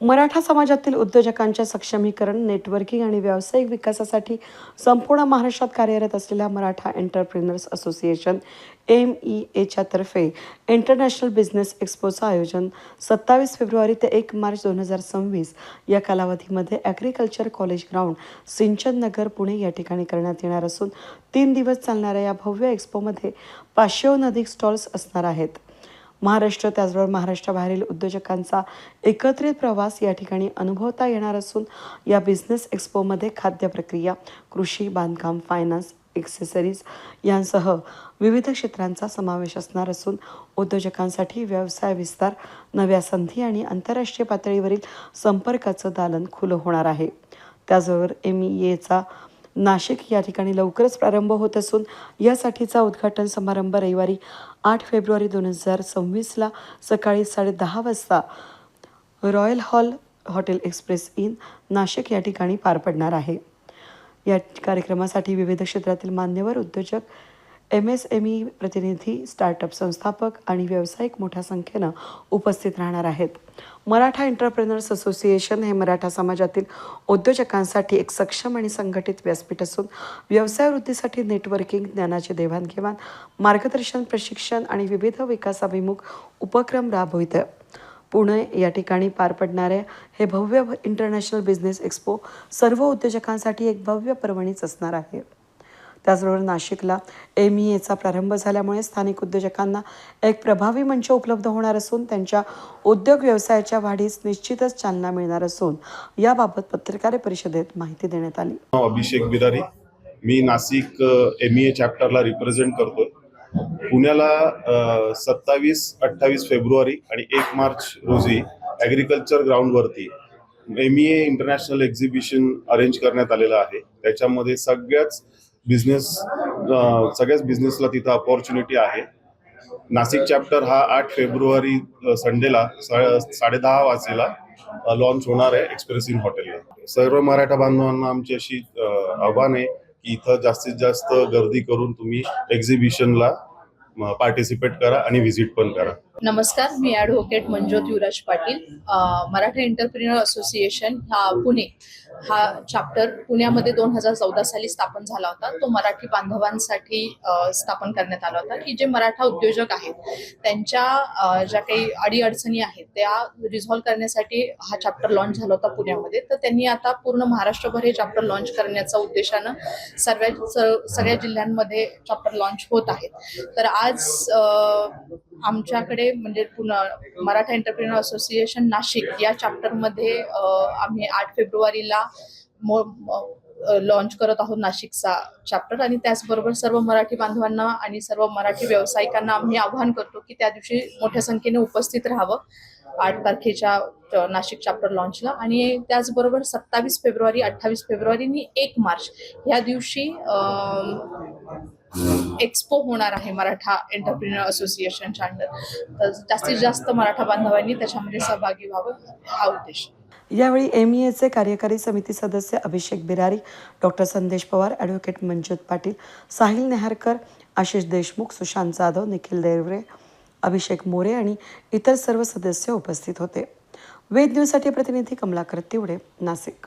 मराठा समाजातील उद्योजकांच्या सक्षमीकरण नेटवर्किंग आणि व्यावसायिक विकासासाठी संपूर्ण महाराष्ट्रात कार्यरत असलेल्या Maratha entrepreneurs association M E एच्या तर्फे इंटरनॅशनल बिझनेस एक्स्पोचं आयोजन सत्तावीस फेब्रुवारी ते एक मार्च दोन हजार सव्वीस या कालावधीमध्ये ॲग्रिकल्चर कॉलेज ग्राउंड सिंचन नगर पुणे या ठिकाणी करण्यात येणार असून तीन दिवस चालणाऱ्या या भव्य एक्स्पोमध्ये पाचशेहून अधिक स्टॉल्स असणार आहेत. महाराष्ट्र त्याचबरोबर महाराष्ट्राबाहेरील उद्योजकांचा एकत्रित प्रवास या ठिकाणी अनुभवता येणार असून या बिझनेस एक्स्पोमध्ये खाद्य प्रक्रिया कृषी बांधकाम फायनान्स एक्सेसरीज यांसह विविध क्षेत्रांचा समावेश असणार असून उद्योजकांसाठी व्यवसाय विस्तार नव्या संधी आणि आंतरराष्ट्रीय पातळीवरील संपर्काचं दालन खुलं होणार आहे. त्याचबरोबर एम ई एचा नाशिक या ठिकाणी लवकरच प्रारंभ होत असून यासाठीचा उद्घाटन समारंभ रविवारी आठ फेब्रुवारी दोन हजार सव्वीसला सकाळी साडेदहा वाजता royal hall hotel express in Nashik या ठिकाणी पार पडणार आहे. या कार्यक्रमासाठी विविध क्षेत्रातील मान्यवर उद्योजक एम एस एम ई प्रतिनिधी स्टार्टअप संस्थापक आणि व्यावसायिक मोठ्या संख्येनं उपस्थित राहणार आहेत. मराठा एंटरप्रेनर्स असोसिएशन हे मराठा समाजातील उद्योजकांसाठी एक सक्षम आणि संघटित व्यासपीठ असून व्यवसाय वृद्धीसाठी नेटवर्किंग ज्ञानाचे देवाणघेवाण मार्गदर्शन प्रशिक्षण आणि विविध विकासाभिमुख उपक्रम राबवितं पुणे या ठिकाणी पार पडणारे हे भव्य इंटरनॅशनल बिझनेस एक्स्पो सर्व उद्योजकांसाठी एक भव्य पर्वणीच असणार आहे. त्याचबरोबर नाशिकला एम ई एचा प्रारंभ झाल्यामुळे स्थानिक उद्योजकांना एक प्रभावी मंच उपलब्ध होणार असून त्यांच्या उद्योग व्यवसायाच्या वाढीस निश्चितच चालना मिळणार असून याबाबत पत्रकार परिषदेत माहिती देण्यात आली. अभिषेक बिदारी. मी नाशिक एम ई ए चॅप्टरला रिप्रेझेंट करतोय. पुण्याला सत्तावीस अठ्ठावीस फेब्रुवारी आणि एक मार्च रोजी ॲग्रिकल्चर ग्राउंडवरती M E A international exhibition arrange करण्यात आलेलं आहे. त्याच्यामध्ये सगळ्याच बिझनेस सगळ्याच बिझनेसला तिथं अपॉर्च्युनिटी आहे. नाशिक चॅप्टर हा आठ फेब्रुवारी संडेला साडे दहा वाजेला लॉन्च होणार आहे एक्सप्रेस इन हॉटेलला सर्व मराठा बांधवांना आमची अशी आव्हान आहे की इथं जास्तीत जास्त गर्दी करून तुम्ही एक्झिबिशनला पार्टिसिपेट करा आणि व्हिजिट पण करा. नमस्कार मी advocate Manjot Yuvraj Patil. Maratha entrepreneur association हा पुणे. हा चॅप्टर पुण्यामध्ये दोन हजार चौदा साली स्थापन झाला होता. तो मराठी बांधवांसाठी स्थापन करण्यात आला होता. की जे मराठा उद्योजक आहेत त्यांच्या ज्या काही अडीअडचणी आहेत त्या रिझॉल्व्ह करण्यासाठी हा चॅप्टर लॉन्च झाला होता पुण्यामध्ये. तर त्यांनी आता पूर्ण महाराष्ट्रभर हे चॅप्टर लॉन्च करण्याचा उद्देशानं सर्व सगळ्या जिल्ह्यांमध्ये चॅप्टर लॉन्च होत आहेत तर आज आमच्याकडे म्हणजे पुन्हा मराठा एंटरप्रिनर असोसिएशन नाशिक या चॅप्टरमध्ये आम्ही आठ फेब्रुवारीला लॉन्च करत आहोत नाशिकचा चॅप्टर आणि त्याचबरोबर सर्व मराठी बांधवांना आणि सर्व मराठी व्यावसायिकांना आम्ही आवाहन करतो की त्या दिवशी मोठ्या संख्येने उपस्थित राहावं आठ तारखेच्या नाशिक चॅप्टर लॉन्चला आणि त्याचबरोबर सत्तावीस फेब्रुवारी अठ्ठावीस फेब्रुवारी आणि एक मार्च ह्या दिवशी एक्सपो होणार आहे मराठा एंटरप्रिन्युअर असोसिएशनच्या अंडर तर जास्तीत जास्त मराठा बांधवांनी त्याच्यामध्ये सहभागी व्हावं हा उद्देश. यावेळी एम ई एचे कार्यकारी समिती सदस्य अभिषेक बिरारी डॉक्टर संदेश पवार ॲडव्होकेट मंजूत पाटील साहिल नेहारकर आशिष देशमुख सुशांत जाधव निखिल देवरे अभिषेक मोरे आणि इतर सर्व सदस्य उपस्थित होते. वेद न्यूजसाठी प्रतिनिधी कमलाकर तिवडे नाशिक